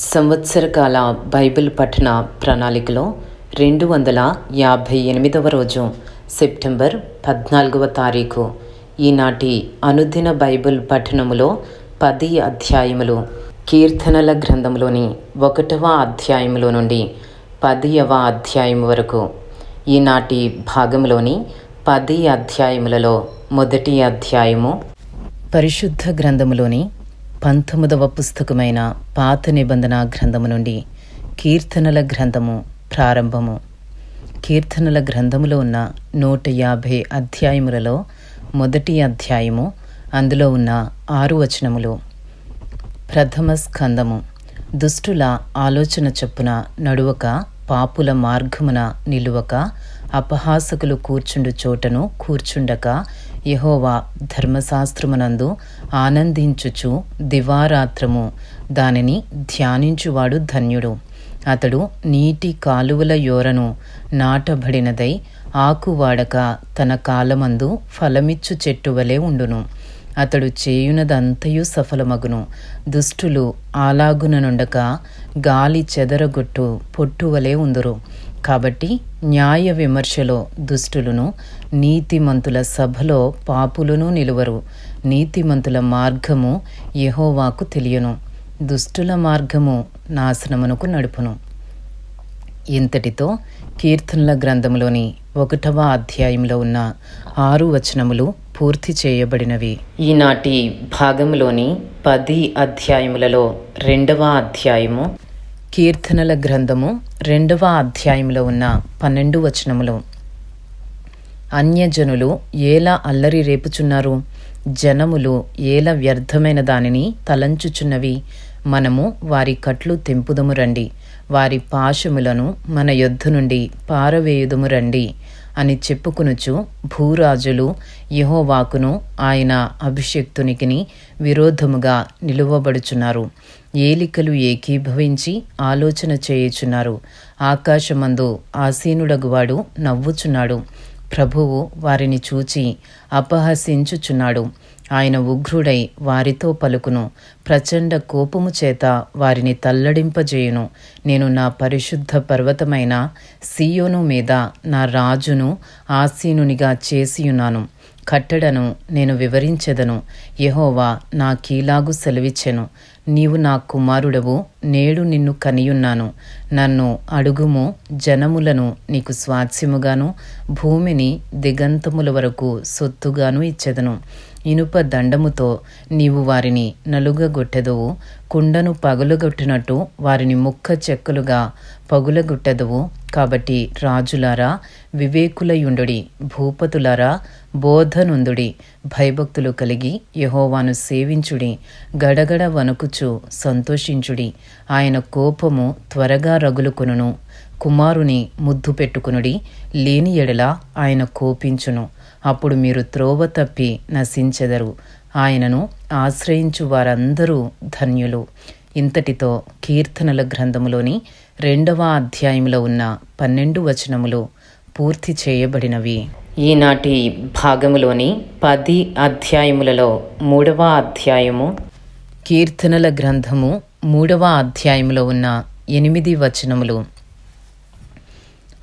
సంవత్సరకాల Bible పఠన ప్రణాళికలో రెండు వందల యాభై ఎనిమిదవ రోజు సెప్టెంబర్ పద్నాలుగవ తారీఖు. ఈనాటి అనుదిన బైబిల్ పఠనములో పది అధ్యాయములు కీర్తనల గ్రంథంలోని ఒకటవ అధ్యాయములో నుండి పదియవ అధ్యాయం వరకు. ఈనాటి భాగంలోని పది అధ్యాయములలో మొదటి అధ్యాయము పరిశుద్ధ గ్రంథములోని పంతొమ్మిదవ పుస్తకమైన పాత నిబంధన గ్రంథము నుండి కీర్తనల గ్రంథము ప్రారంభము. కీర్తనల గ్రంథములో ఉన్న నూట యాభై అధ్యాయములలో మొదటి అధ్యాయము అందులో ఉన్న ఆరు వచనములు. ప్రథమ స్కందము. దుష్టుల ఆలోచన చొప్పున నడువక పాపుల మార్గమున నిలువక అపహాసకులు కూర్చుండు చోటను కూర్చుండక యహోవా ధర్మశాస్త్రమునందు ఆనందించుచు దివారాత్రము. దానిని ధ్యానించువాడు ధన్యుడు. అతడు నీటి కాలువల యోరను నాటబడినదై ఆకువాడక తన కాలమందు ఫలమిచ్చు చెట్టు వలె ఉండును. అతడు చేయునదంతయు సఫలమగును. దుష్టులు ఆలాగుననుండక గాలి చెదరగొట్టు పొట్టువలే ఉందురు. కాబట్టి న్యాయ విమర్శలో దుష్టులను నీతిమంతుల సభలో పాపులను నిలువరు. నీతిమంతుల మార్గము యహోవాకు తెలియను. దుష్టుల మార్గము నాశనమునకు నడుపును. ఇంతటితో కీర్తనల గ్రంథంలోని ఒకటవ అధ్యాయంలో ఉన్న ఆరు వచనములు పూర్తి చేయబడినవి. ఈనాటి భాగంలోని పది అధ్యాయములలో రెండవ అధ్యాయము కీర్తనల గ్రంథము రెండవ అధ్యాయంలో ఉన్న పన్నెండు వచనములు. అన్యజనులు ఏలా అల్లరి రేపుచున్నారు జనములు ఏల వ్యర్థమైన దానిని తలంచుచున్నవి. మనము వారి కట్లు తెంపుదము రండి వారి పాశములను మన యొద్ధ నుండి పారవేయుదుము రండి. అని చెప్పుకునుచు భూరాజులు యహోవాకును ఆయన అభిషక్తునికిని విరోధముగా నిలువబడుచున్నారు. ఏలికలు ఏకీభవించి ఆలోచన చేయుచున్నారు. ఆకాశమందు ఆసీనుడగువాడు నవ్వుచున్నాడు. ప్రభువు వారిని చూచి అపహసించుచున్నాడు. ఆయన ఉగ్రుడై వారితో పలుకును. ప్రచండ కోపము చేత వారిని తల్లడింపజేయును. నేను నా పరిశుద్ధ పర్వతమైన సియోను మీద నా రాజును ఆసీనునిగా చేసియున్నాను. కట్టడను నేను వివరించెదను. యహోవా నా కీలాగు సెలవిచ్చెను. నీవు నా కుమారుడవు నేడు నిన్ను కనియున్నాను. నన్ను అడుగుము జనములను నీకు స్వాస్యముగాను భూమిని దిగంతముల వరకు సొత్తుగాను ఇచ్చెదను. ఇనుప దండముతో నీవు వారిని నలుగగొట్టెదవు కుండను పగులగొట్టినట్టు వారిని ముక్క చెక్కలుగా పగులగొట్టెదవు. కాబట్టి రాజులారా వివేకులయుండుడి భూపతులారా బోధనుందుడి భయభక్తులు కలిగి యహోవాను సేవించుడి గడగడ వణుకుచు సంతోషించుడి. ఆయన కోపము త్వరగా రగులుకొనును కుమారుని ముద్దు పెట్టుకునుడి లేని ఎడల ఆయన కోపించును. అప్పుడు మీరు త్రోవ తప్పి నశించెదరు. ఆయనను ఆశ్రయించు వారందరూ ధన్యులు. ఇంతటితో కీర్తనల గ్రంథములోని రెండవ అధ్యాయంలో ఉన్న పన్నెండు వచనములు పూర్తి చేయబడినవి. ఈనాటి భాగములోని పది అధ్యాయములలో మూడవ అధ్యాయము కీర్తనల గ్రంథము మూడవ అధ్యాయంలో ఉన్న ఎనిమిది వచనములు.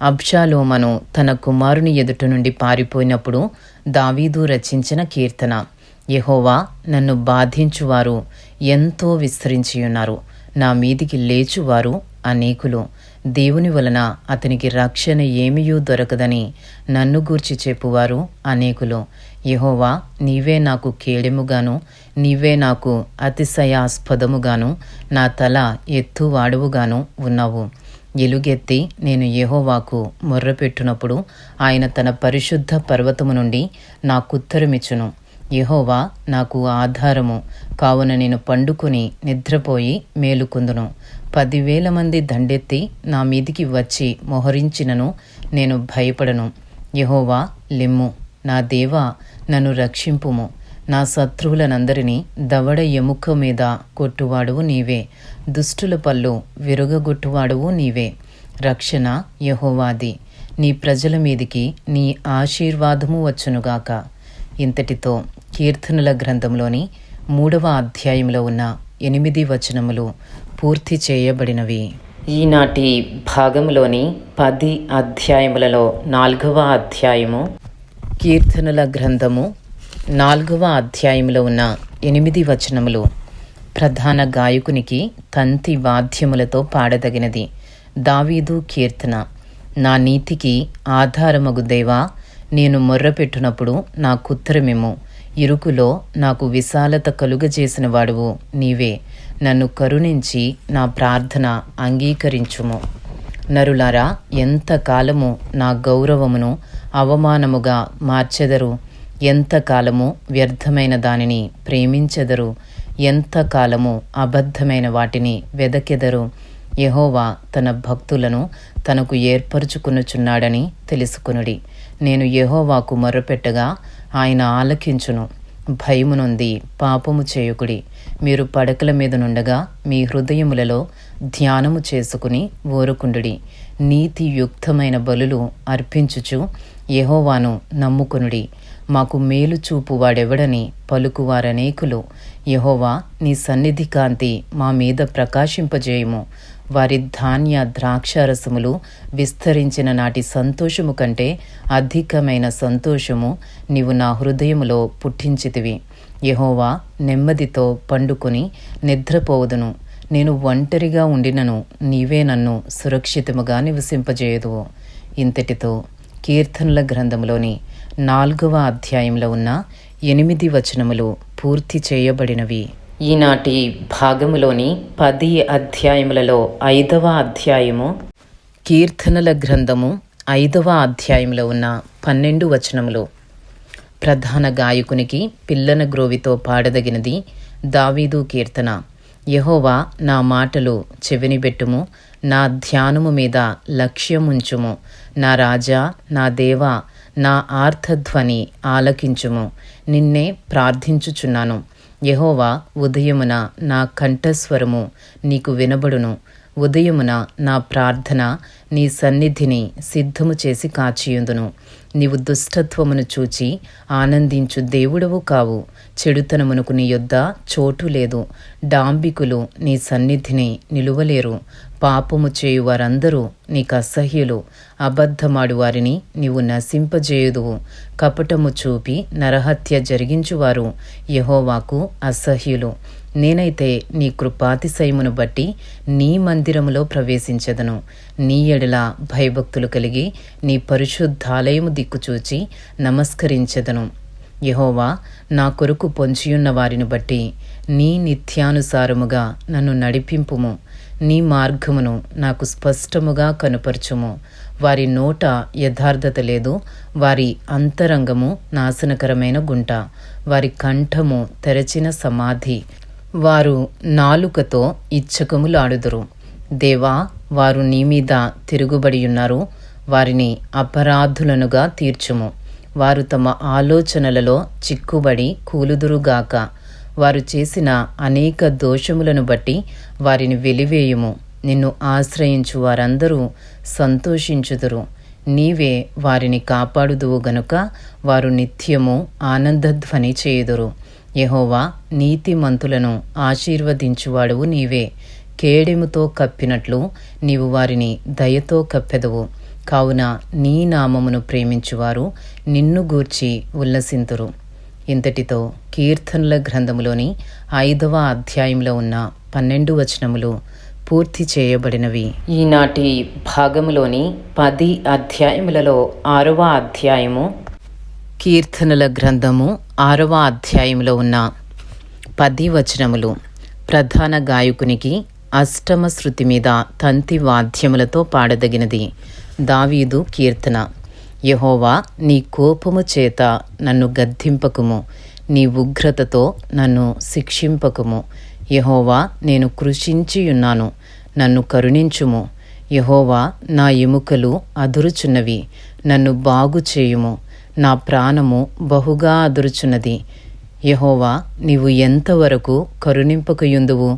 అబ్షాలోమను తన కుమారుని ఎదుట నుండి పారిపోయినప్పుడు దావీదు రచించిన కీర్తన యహోవా నన్ను బాధించువారు ఎంతో విస్తరించియున్నారు. నా మీదికి లేచువారు అనేకులు. దేవుని వలన అతనికి రక్షణ ఏమీయూ దొరకదని నన్ను గూర్చి చెప్పువారు అనేకులు. యహోవా నీవే నాకు కేడెముగాను నీవే నాకు అతిశయాస్పదముగాను నా తల ఎత్తువాడువుగాను ఉన్నావు. ఎలుగెత్తి నేను యహోవాకు మొర్రపెట్టునప్పుడు ఆయన తన పరిశుద్ధ పర్వతము నుండి నాకుత్తరమిచ్చును. యహోవా నాకు ఆధారము. కావున నేను పండుకొని నిద్రపోయి మేలుకుందును. పదివేల మంది దండెత్తి నా మీదికి వచ్చి మొహరించినను నేను భయపడను. యహోవా లెమ్ము. నా దేవా నన్ను రక్షింపుము. నా శత్రువులనందరినీ దవడ ఎముక మీద కొట్టువాడువు నీవే. దుష్టుల పళ్ళు విరుగగొట్టువాడువు నీవే. రక్షణ యహోవాది. నీ ప్రజల మీదికి నీ ఆశీర్వాదము వచ్చునుగాక. ఇంతటితో కీర్తనల గ్రంథంలోని మూడవ అధ్యాయంలో ఉన్న ఎనిమిది వచనములు పూర్తి చేయబడినవి. ఈనాటి భాగంలోని పది అధ్యాయములలో నాలుగవ అధ్యాయము. కీర్తనల గ్రంథము నాలుగవ అధ్యాయంలో ఉన్న ఎనిమిది వచనములు ప్రధాన గాయకునికి తంతి వాద్యములతో పాడదగినది. దావీదు కీర్తన. నా నీతికి ఆధారమగు దేవా నేను మొర్రపెట్టునప్పుడు నా కుత్రమిము ఇరుకులో నాకు విశాలత కలుగజేసిన వాడువు నీవే. నన్ను కరుణించి నా ప్రార్థన అంగీకరించుము. నరులారా ఎంతకాలము నా గౌరవమును అవమానముగా మార్చెదరు? ఎంతకాలము వ్యర్థమైన దానిని ప్రేమించెదరు? ఎంతకాలము అబద్ధమైన వాటిని వెదకెదరు? యహోవా తన భక్తులను తనకు ఏర్పరుచుకునుచున్నాడని తెలుసుకునుడి. నేను యహోవాకు మొర్రపెట్టగా ఆయన ఆలకించును. భయమునుంది పాపము చేయుకుడి. మీరు పడకల మీద నుండగా మీ హృదయములలో ధ్యానము చేసుకుని ఓరుకుండుడి నీతియుక్తమైన బలులు అర్పించుచు యహోవాను నమ్ముకునుడి. మాకు మేలు చూపు వాడెవడని పలుకువారనేకులు. యహోవా నీ సన్నిధి కాంతి మా మీద ప్రకాశింపజేయము. వారి ధాన్య ద్రాక్షారసములు విస్తరించిన నాటి సంతోషము కంటే అధికమైన సంతోషము నీవు నా హృదయములో పుట్టించితివి. యహోవా నెమ్మదితో పండుకొని నిద్రపోవదును. నేను ఒంటరిగా ఉండినను నీవే నన్ను సురక్షితముగా నివసింపజేయదువు. ఇంతటితో కీర్తనల గ్రంథంలోని నాలుగవ అధ్యాయంలో ఉన్న ఎనిమిది వచనములు పూర్తి చేయబడినవి. ఈనాటి భాగములోని పది అధ్యాయములలో ఐదవ అధ్యాయము కీర్తనల గ్రంథము ఐదవ అధ్యాయంలో ఉన్న పన్నెండు వచనములు. ప్రధాన గాయకునికి పిల్లన గ్రోవితో పాడదగినది దావీదు కీర్తన. యహోవా నా మాటలు చెవినిబెట్టుము నా ధ్యానము మీద లక్ష్యముంచుము. నా రాజా నా దేవా నా ఆర్థధ్వని ఆలకించుము. నిన్నే ప్రార్థించుచున్నాను. యహోవా ఉదయమున నా కంఠస్వరము నీకు వినబడును. ఉదయమున నా ప్రార్థన నీ సన్నిధిని సిద్ధము చేసి కాచియుందును. నీవు దుష్టత్వమును చూచి ఆనందించు దేవుడవు కావు. చెడుతనమునకు నీ యొద్ద చోటు లేదు. డాంబికులు నీ సన్నిధిని నిలువలేరు. పాపము చేయు వారందరూ నీకు అసహ్యులు. అబద్ధమాడు వారిని నీవు నశింపజేయుదువు. కపటము చూపి నరహత్య జరిగించువారు యహోవాకు అసహ్యులు. నేనైతే నీ కృపాతిశయమును బట్టి నీ మందిరములో ప్రవేశించదను. నీ ఎడల భయభక్తులు కలిగి నీ పరిశుద్ధాలయము దిక్కుచూచి నమస్కరించెదను. యహోవా నా కొరకు పొంచియున్న వారిని బట్టి నీ నిత్యానుసారముగా నన్ను నడిపింపుము. నీ మార్గమును నాకు స్పష్టముగా కనుపరచుము. వారి నోట యథార్థత లేదు వారి అంతరంగము నాశనకరమైన గుంట. వారి కంఠము తెరచిన సమాధి. వారు నాలుకతో ఇచ్చకములాడుదురు. దేవా వారు నీ మీద తిరుగుబడి ఉన్నారు. వారిని అపరాధులనుగా తీర్చుము. వారు తమ ఆలోచనలలో చిక్కుబడి కూలుదురుగాక. వారు చేసిన అనేక దోషములను బట్టి వారిని వెలివేయుము. నిన్ను ఆశ్రయించు వారందరూ సంతోషించుదురు. నీవే వారిని కాపాడుదువు గనుక వారు నిత్యము ఆనందధ్వని చేయుదురు. యహోవా నీతిమంతులను ఆశీర్వదించువాడువు నీవే. కేడెముతో కప్పినట్లు నీవు వారిని దయతో కప్పెదవు. కావున నీ నామమును ప్రేమించువారు నిన్ను గూర్చి ఉల్లసింతురు. ఇంతటితో కీర్తనల గ్రంథములోని ఐదవ అధ్యాయంలో ఉన్న పన్నెండు వచనములు పూర్తి చేయబడినవి. ఈనాటి భాగములోని పది అధ్యాయములలో ఆరవ అధ్యాయము కీర్తనల గ్రంథము ఆరవ అధ్యాయంలో ఉన్న పది వచనములు ప్రధాన గాయకునికి అష్టమ శృతి మీద తంతి వాద్యములతో పాడదగినది దావీదు కీర్తన. యహోవా నీ కోపము చేత నన్ను గద్దింపకుము. నీ ఉగ్రతతో నన్ను శిక్షింపకుము. యహోవా నేను కృషించియున్నాను నన్ను కరుణించుము. యహోవా నా ఎముకలు అదురుచున్నవి నన్ను బాగు చేయుము నా ప్రాణము బహుగా అదురుచున్నది. యహోవా నీవు ఎంతవరకు కరుణింపకయుందువు?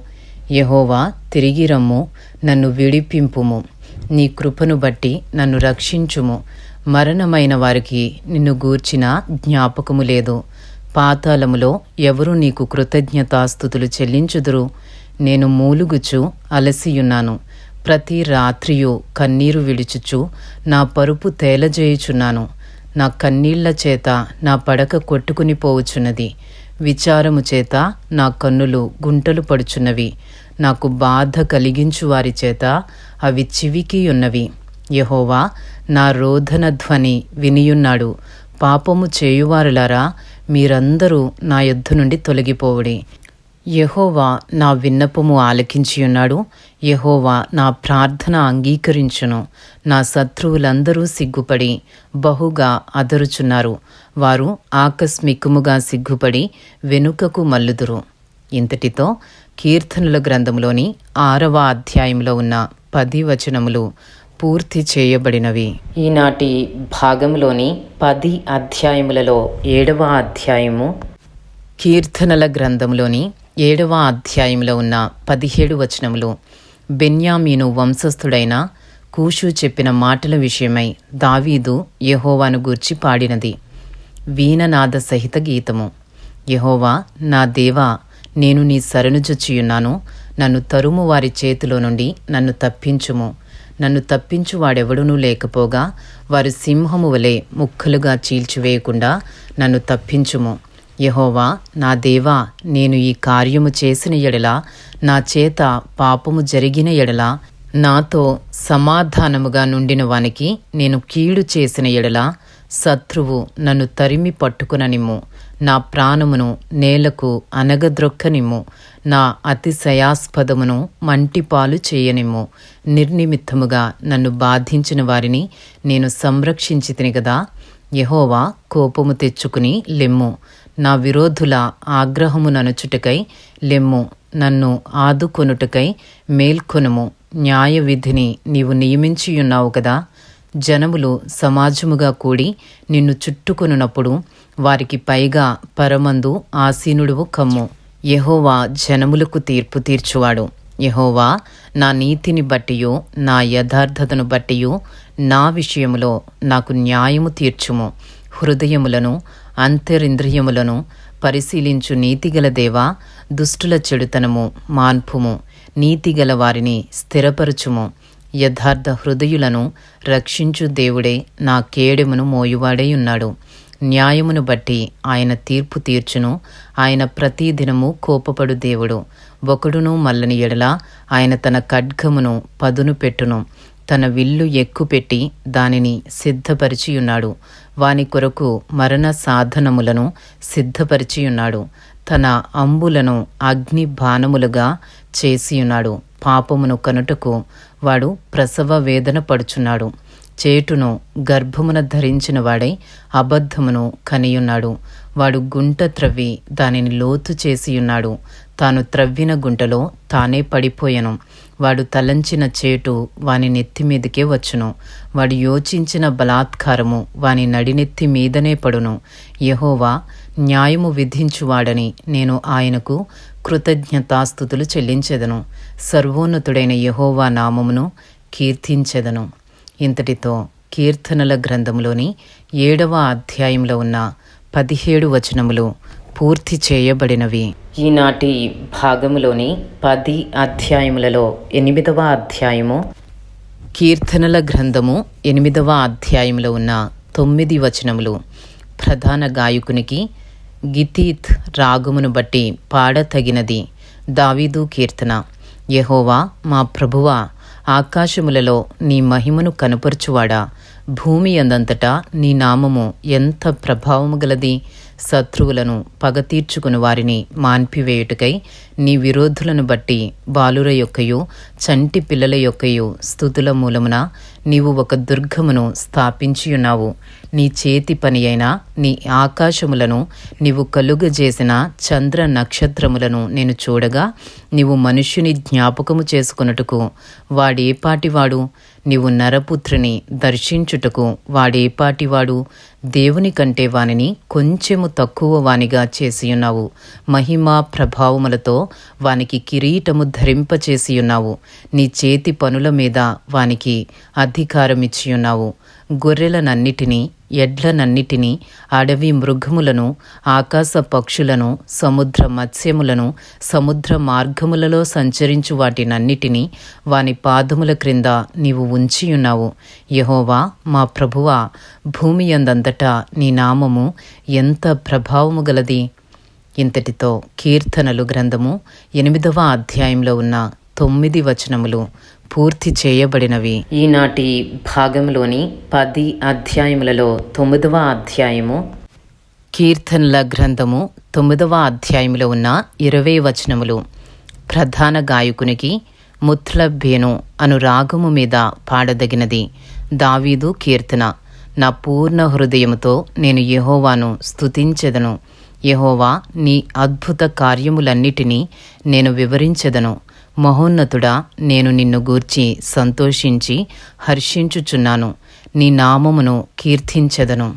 యహోవా తిరిగి రమ్ము నన్ను విడిపింపుము. నీ కృపను బట్టి నన్ను రక్షించుము. మరణమైన వారికి నిన్ను గూర్చిన జ్ఞాపకము లేదు. పాతాళములో ఎవరు నీకు కృతజ్ఞతాస్థుతులు చెల్లించుదురు? నేను మూలుగుచు అలసియున్నాను. ప్రతి రాత్రియు కన్నీరు విడిచుచు నా పరుపు తేలజేయుచున్నాను. నా కన్నీళ్ళ చేత నా పడక కొట్టుకుని పోవుచున్నది. విచారము చేత నా కన్నులు గుంటలు పడుచున్నవి. నాకు బాధ కలిగించు వారి చేత అవి చివికి ఉన్నవి యహోవా నా రోధన ధ్వని వినియున్నాడు. పాపము చేయువారులారా మీరందరూ నా యొద్ద నుండి తొలగిపోవుడి. యహోవా నా విన్నపము ఆలకించియున్నాడు. యహోవా నా ప్రార్థన అంగీకరించును. నా శత్రువులందరూ సిగ్గుపడి బహుగా అదరుచున్నారు. వారు ఆకస్మికముగా సిగ్గుపడి వెనుకకు మల్లుదురు ఇంతటితో కీర్తనల గ్రంథంలోని ఆరవ అధ్యాయంలో ఉన్న పది వచనములు పూర్తి చేయబడినవి. ఈనాటి భాగంలోని పది అధ్యాయములలో ఏడవ అధ్యాయము కీర్తనల గ్రంథంలోని ఏడవ అధ్యాయంలో ఉన్న పదిహేడు వచనములు బెన్యామీను వంశస్థుడైన కూషు చెప్పిన మాటల విషయమై దావీదు యహోవాను గూర్చి పాడినది. వీణనాద సహిత గీతము. యహోవా నా దేవా నేను నీ సరణుజొచ్చియున్నాను నన్ను తరుము వారి చేతిలో నుండి నన్ను తప్పించుము. నన్ను తప్పించు వాడెవడునూ లేకపోగా వారు సింహము వలె ముక్కలుగా చీల్చివేయకుండా నన్ను తప్పించుము. యహోవా నా దేవా నేను ఈ కార్యము చేసిన ఎడల నా చేత పాపము జరిగిన ఎడల నాతో సమాధానముగా నుండిన వానికి నేను కీడు చేసిన ఎడల శత్రువు నన్ను తరిమి పట్టుకుననిమ్ము. నా ప్రాణమును నేలకు అనగద్రొక్కనిమ్ము నా అతిశయాస్పదమును మంటిపాలు చేయనిమ్ము. నిర్నిమిత్తముగా నన్ను బాధించిన వారిని నేను సంరక్షించితిని కదా యహోవా కోపము తెచ్చుకుని లెమ్ము. నా విరోధుల ఆగ్రహము ననుచుటకై లెమ్ము నన్ను ఆదుకొనుటకై మేల్కొనుము. న్యాయ విధిని నీవు నియమించియున్నావు కదా. జనములు సమాజముగా కూడి నిన్ను చుట్టుకొనున్నప్పుడు వారికి పైగా పరమందు ఆసీనుడువు కమ్ము. యహోవా జనములకు తీర్పు తీర్చువాడు. యహోవా నా నీతిని బట్టియో నా యథార్థతను బట్టియో నా విషయములో నాకు న్యాయము తీర్చుము. హృదయములను అంతరింద్రియములను పరిశీలించు నీతిగల దేవా దుష్టుల చెడుతనము మాన్పుము. నీతిగల వారిని స్థిరపరచుము. యథార్థ హృదయులను రక్షించు దేవుడే నా కేడెమును మోయువాడై ఉన్నాడు న్యాయమును బట్టి ఆయన తీర్పు తీర్చును. ఆయన ప్రతిదినము కోపపడు దేవుడు. ఒకడును మల్లని ఎడల ఆయన తన ఖడ్గమును పదును పెట్టును. తన విల్లు ఎక్కుపెట్టి దానిని సిద్ధపరిచియున్నాడు. వాని కొరకు మరణ సాధనములను సిద్ధపరిచియున్నాడు. తన అంబులను అగ్ని బాణములుగా చేసియున్నాడు. పాపమును కనుటకు వాడు ప్రసవ వేదన పడుచున్నాడు. చేటును గర్భమున ధరించిన వాడై అబద్ధమును కనియున్నాడు. వాడు గుంట త్రవ్వి దానిని లోతు చేసియున్నాడు. తాను త్రవ్విన గుంటలో తానే పడిపోయెను. వాడు తలంచిన చేటు వాని నెత్తి మీదకే వచ్చును. వాడు యోచించిన బలాత్కారము వాని నడినెత్తి మీదనే పడును. యహోవా న్యాయము విధించువాడని నేను ఆయనకు కృతజ్ఞతాస్థుతులు చెల్లించెదను. సర్వోన్నతుడైన యహోవా నామమును కీర్తించెదను. ఇంతటితో కీర్తనల గ్రంథములోని ఏడవ అధ్యాయంలో ఉన్న పదిహేడు వచనములు పూర్తి చేయబడినవి. ఈనాటి భాగములోని పది అధ్యాయములలో ఎనిమిదవ అధ్యాయము కీర్తనల గ్రంథము ఎనిమిదవ అధ్యాయంలో ఉన్న తొమ్మిది వచనములు. ప్రధాన గాయకునికి గితీత్ రాగమును బట్టి పాడతగినది దావీదు కీర్తన. యహోవా మా ప్రభువా ఆకాశములలో నీ మహిమను కనుపరుచువాడా? భూమి అందంతటా నీ నామము ఎంత ప్రభావము గలది? శత్రువులను పగ తీర్చుకుని వారిని మాన్పివేయుటకై నీ విరోధులను బట్టి బాలుర యొక్కయు చంటి పిల్లల యొక్కయు స్థుతుల మూలమున నీవు ఒక దుర్గమును స్థాపించియున్నావు. నీ చేతి పని అయిన నీ ఆకాశములను నీవు కలుగజేసిన చంద్ర నక్షత్రములను నేను చూడగా నీవు మనుష్యుని జ్ఞాపకము చేసుకున్నట్టుకు వాడేపాటివాడు నీవు నరపుత్రిని దర్శించుటకు వాడేపాటివాడు దేవుని కంటే వానిని కొంచెము తక్కువ వానిగా చేసియున్నావు. మహిమా ప్రభావములతో వానికి కిరీటము ధరింపచేసియున్నావు. నీ చేతి పనుల మీద వానికి అధికారమిచ్చియున్నావు. గొర్రెలనన్నిటినీ ఎడ్లనన్నిటినీ అడవి మృగములను ఆకాశ పక్షులను సముద్ర మత్స్యములను సముద్ర మార్గములలో సంచరించు వాటినన్నిటినీ వాని పాదముల క్రింద నీవు ఉంచియున్నావు. యహోవా మా ప్రభువా భూమి అందంతటా నీ నామము ఎంత ప్రభావము గలది? ఇంతటితో కీర్తనలు గ్రంథము ఎనిమిదవ అధ్యాయంలో ఉన్న తొమ్మిది వచనములు పూర్తి చేయబడినవి. ఈనాటి భాగంలోని పది అధ్యాయములలో తొమ్మిదవ అధ్యాయము కీర్తనల గ్రంథము తొమ్మిదవ అధ్యాయంలో ఉన్న ఇరవై వచనములు. ప్రధాన గాయకునికి ముత్లభ్యను అను రాగము మీద పాడదగినది దావీదు కీర్తన. నా పూర్ణ హృదయముతో నేను యహోవాను స్తుతించెదను. యహోవా నీ అద్భుత కార్యములన్నిటినీ నేను వివరించెదను. మహోన్నతుడా నేను నిన్ను గూర్చి సంతోషించి హర్షించుచున్నాను. నీ నామమును కీర్తించెదను.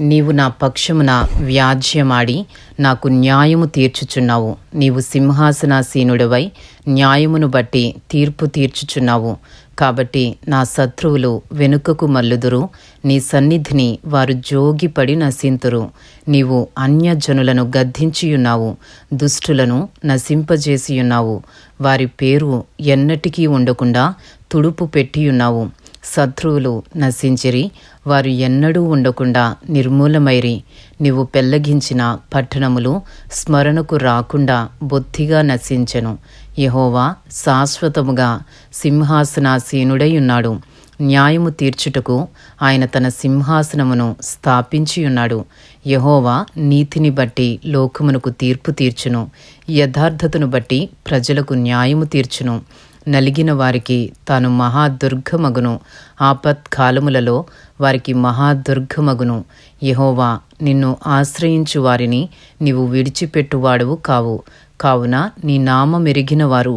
నీవు నా పక్షమున వ్యాజ్యమాడి నాకు న్యాయము తీర్చుచున్నావు. నీవు సింహాసనాసీనుడివై న్యాయమును బట్టి తీర్పు తీర్చుచున్నావు. కాబట్టి నా శత్రువులు వెనుకకు మల్లుదురు నీ సన్నిధిని వారు జోగిపడి నశింతురు. నీవు అన్యజనులను గద్దించియున్నావు. దుష్టులను నశింపజేసియున్నావు. వారి పేరు ఎన్నటికీ ఉండకుండా తుడుపు పెట్టియున్నావు. శత్రువులు నశించిరి. వారు ఎన్నడూ ఉండకుండా నిర్మూలమైరి. నీవు పెల్లగించిన పట్టణములు స్మరణకు రాకుండా బొత్తిగా నశించెను. యహోవా శాశ్వతముగా సింహాసనాసీనుడై ఉన్నాడు న్యాయము తీర్చుటకు ఆయన తన సింహాసనమును స్థాపించియున్నాడు. యహోవా నీతిని బట్టి లోకమునకు తీర్పు తీర్చును. యథార్థతను బట్టి ప్రజలకు న్యాయము తీర్చును. నలిగిన వారికి తాను మహాదుర్గమగును. ఆపత్కాలములలో వారికి మహాదుర్గమగును. యహోవా నిన్ను ఆశ్రయించు వారిని నీవు విడిచిపెట్టువాడవు కావు. కావున నీ నామమెరిగిన వారు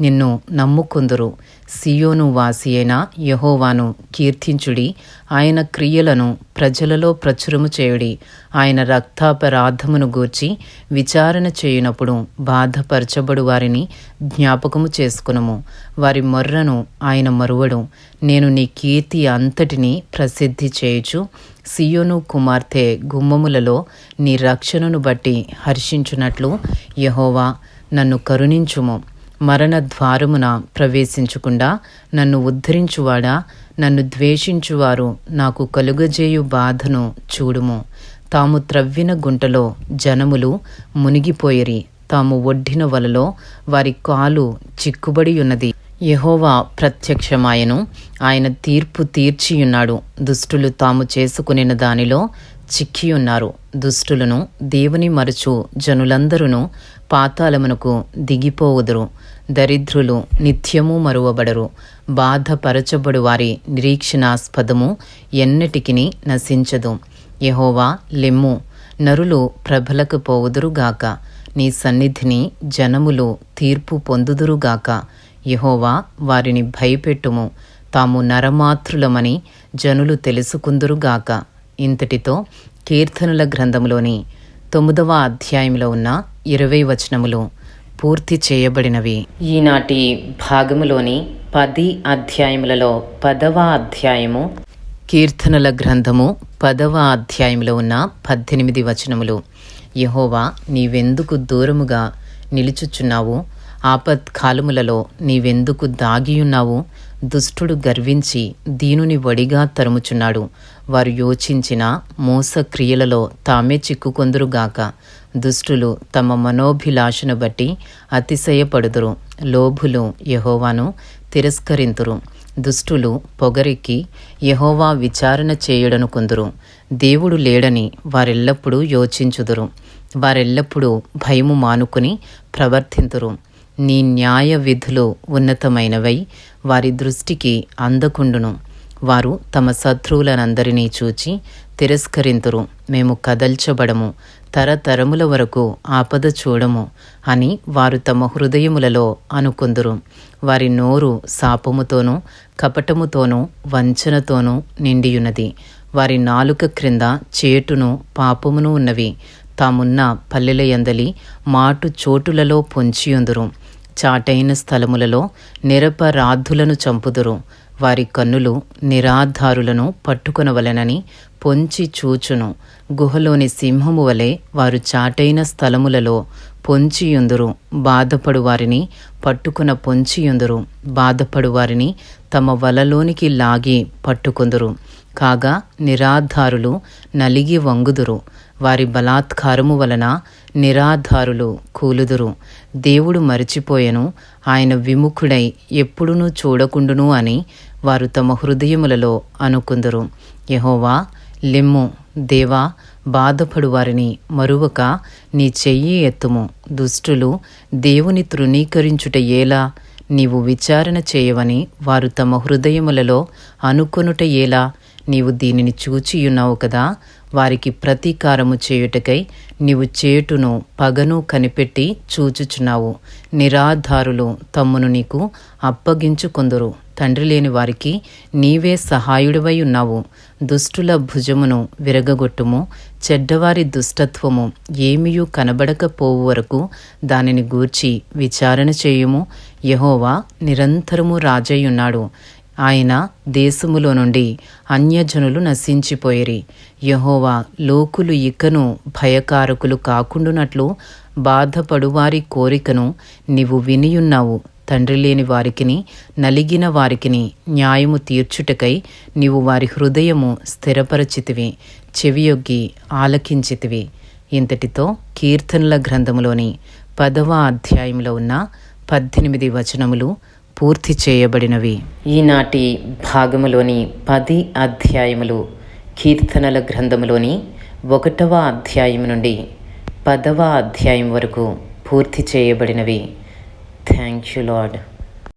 నిన్ను నమ్ముకుందురు. సియోను వాసి అయిన యహోవాను కీర్తించుడి. ఆయన క్రియలను ప్రజలలో ప్రచురము చేయుడి. ఆయన రక్తాపరాధమును గూర్చి విచారణ చేయునప్పుడు బాధపరచబడు వారిని జ్ఞాపకము చేసుకునము. వారి మొర్రను ఆయన మరువడు. నేను నీ కీర్తి అంతటిని ప్రసిద్ధి చేయుచు. సియోను కుమార్తె గుమ్మములలో నీ రక్షణను బట్టి హర్షించునట్లు యహోవా నన్ను కరుణించుము. మరణ ద్వారమున ప్రవేశించకుండా నన్ను ఉద్ధరించువాడా? నన్ను ద్వేషించువారు నాకు కలుగజేయు బాధను చూడుము. తాము త్రవ్విన గుంటలో జనములు మునిగిపోయిరి. తాము ఒడ్డిన వలలో వారి కాలు చిక్కుబడి ఉన్నది యహోవా ప్రత్యక్షమాయను. ఆయన తీర్పు తీర్చియున్నాడు. దుష్టులు తాము చేసుకునిన దానిలో చిక్కియున్నారు. దుష్టులను దేవుని మరచు జనులందరూ పాతాళమునకు దిగిపోవుదురు. దరిద్రులు నిత్యము మరువబడరు. బాధపరచబడు వారి నిరీక్షణాస్పదము ఎన్నటికిని నశించదు. యహోవా లెమ్ము నరులు ప్రబలకపోవుదురుగాక నీ సన్నిధిని జనములు తీర్పు పొందుదురుగాక. యహోవా వారిని భయపెట్టుము. తాము నరమాతృలమని జనులు తెలుసుకుందురుగాక. ఇంతటితో కీర్తనల గ్రంథములోని తొమ్మిదవ అధ్యాయంలో ఉన్న ఇరవై వచనములు పూర్తి చేయబడినవి. ఈనాటి భాగములోని పది అధ్యాయములలో పదవ అధ్యాయము కీర్తనల గ్రంథము పదవ అధ్యాయంలో ఉన్న పద్దెనిమిది వచనములు. యహోవా నీవెందుకు దూరముగా నిలుచుచున్నావు? ఆపత్కాలములలో నీవెందుకు దాగియున్నావు? దుష్టుడు గర్వించి దీనుని వడిగా తరుముచున్నాడు. వారు యోచించిన మోసక్రియలలో తామే చిక్కుకొందురుగాక. దుష్టులు తమ మనోభిలాషను బట్టి అతిశయపడుదురు. లోభులు యహోవాను తిరస్కరింతురు. దుష్టులు పొగరికి యహోవా విచారణ చేయడనుకుందురు దేవుడు లేడని వారెల్లప్పుడూ యోచించుదురు. వారెల్లప్పుడూ భయము మానుకుని ప్రవర్తింతురు. నీ న్యాయ విధులు ఉన్నతమైనవై వారి దృష్టికి అందకుండును. వారు తమ శత్రువులనందరినీ చూచి తిరస్కరింతురు. మేము కదల్చబడము. తరతరముల వరకు ఆపద చూడము అని వారు తమ హృదయములలో అనుకుందురు. వారి నోరు శాపముతోనూ కపటముతోనూ వంచనతోనూ నిండియున్నది. వారి నాలుక క్రింద చేటును పాపమును ఉన్నవి. తామున్న పల్లెల యందలి మాటు చోటులలో పొంచియుందురు. చాటైన స్థలములలో నిరపరాధులను చంపుదురు. వారి కన్నులు నిరాధారులను పట్టుకొనవలెనని పొంచి చూచును. గుహలోని సింహము వలె వారు చాటైన స్థలములలో పొంచియుందురు. బాధపడు వారిని పట్టుకున పొంచియుందురు. బాధపడు వారిని తమ వలలోనికి లాగి పట్టుకుందురు. కాగా నిరాధారులు నలిగి వంగుదురు. వారి బలాత్కారము వలన నిరాధారులు కూలుదురు. దేవుడు మరిచిపోయెను ఆయన విముఖుడై ఎప్పుడునూ చూడకుండును అని వారు తమ హృదయములలో అనుకుందురు. యహోవా లెమ్ము దేవా బాధపడు వారిని మరువక నీ చెయ్యి ఎత్తుము. దుష్టులు దేవుని తృణీకరించుట ఏలా నీవు విచారణ చేయవని వారు తమ హృదయములలో అనుకొనుట ఏలా నీవు దీనిని చూచియున్నావు కదా వారికి ప్రతీకారము చేయుటకై నీవు చేటును పగను కనిపెట్టి చూచుచున్నావు. నిరాధారులు తమ్మును నీకు అప్పగించుకొందురు. తండ్రి లేని వారికి నీవే సహాయుడివై ఉన్నావు. దుష్టుల భుజమును విరగగొట్టుము. చెడ్డవారి దుష్టత్వము ఏమియూ కనబడకపోవు వరకు దానిని గూర్చి విచారణ చేయుము. యహోవా నిరంతరము రాజయ్యున్నాడు. ఆయన దేశములో నుండి అన్యజనులు నశించిపోయిరి. యహోవా లోకులు ఇకను భయకారకులు కాకుండునట్లు బాధపడువారి కోరికను నీవు వినియున్నావు. తండ్రి లేని వారికిని నలిగిన వారికిని న్యాయము తీర్చుటకై నీవు వారి హృదయము స్థిరపరచితివి చెవియొగ్గి ఆలకించితివి. ఇంతటితో కీర్తనల గ్రంథములోని పదవ అధ్యాయంలో ఉన్న పద్దెనిమిది వచనములు పూర్తి చేయబడినవి. ఈనాటి భాగములోని పది అధ్యాయములు కీర్తనల గ్రంథములోని ఒకటవ అధ్యాయం నుండి పదవ అధ్యాయం వరకు పూర్తి చేయబడినవి. Thank you lord